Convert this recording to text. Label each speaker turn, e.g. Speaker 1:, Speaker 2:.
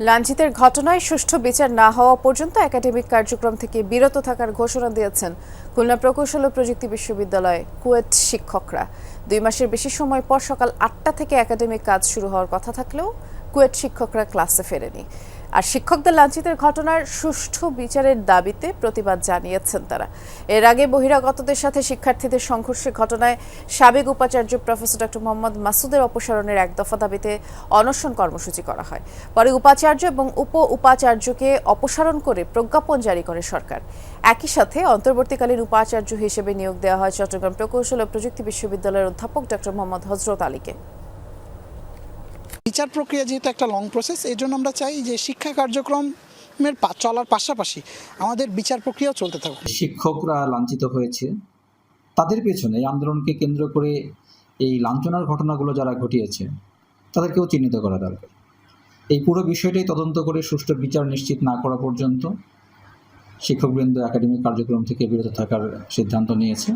Speaker 1: লাঞ্ছিতের ঘটনায় সুষ্ঠু বিচার না হওয়া পর্যন্ত একাডেমিক কার্যক্রম থেকে বিরত থাকার ঘোষণা দিয়েছেন খুলনা প্রকৌশল ও প্রযুক্তি বিশ্ববিদ্যালয় কুয়েত শিক্ষকরা। দুই মাসের বেশি সময় পর সকাল আটটা থেকে একাডেমিক কাজ শুরু হওয়ার কথা থাকলেও কুয়েট শিক্ষকরা ক্লাসে ফেরেনি। আর শিক্ষকদের লাঞ্ছিতের ঘটনার সুষ্ঠু বিচারের দাবিতে প্রতিবাদ জানিয়েছেন তারা। এর আগে বহিরাগতদের সাথে শিক্ষার্থীদের সংঘর্ষের ঘটনায় সাবেক উপাচার্য প্রফেসর ডক্টর মোহাম্মদ মাসুদের অপসারণের এক দফা দাবিতে অনশন কর্মসূচি করা হয়। পরে উপাচার্য এবং উপ উপাচার্যকে অপসারণ করে প্রজ্ঞাপন জারি করে সরকার। একই সাথে অন্তর্বর্তীকালীন উপাচার্য হিসেবে নিয়োগ দেওয়া হয় চট্টগ্রাম প্রকৌশল ও প্রযুক্তি বিশ্ববিদ্যালয়ের অধ্যাপক ডক্টর মোহাম্মদ হজরত আলীকে।
Speaker 2: বিচার প্রক্রিয়া যেহেতু একটা লং প্রসেস এই জন্য আমরা চাই যে শিক্ষা কার্যক্রমের চলার পাশাপাশি আমাদের বিচার প্রক্রিয়াও চলতে থাকুক।
Speaker 3: শিক্ষকরা লাঞ্ছিত হয়েছে। তাদের পেছনে এই আন্দোলনকে কেন্দ্র করে এই লাঞ্ছনার ঘটনাগুলো যারা ঘটিয়েছে, তাদেরকেও চিহ্নিত করা দরকার। এই পুরো বিষয়টাই তদন্ত করে সুষ্ঠু বিচার নিশ্চিত না করা পর্যন্ত শিক্ষকবৃন্দ একাডেমিক কার্যক্রম থেকে বিরত থাকার সিদ্ধান্ত নিয়েছে।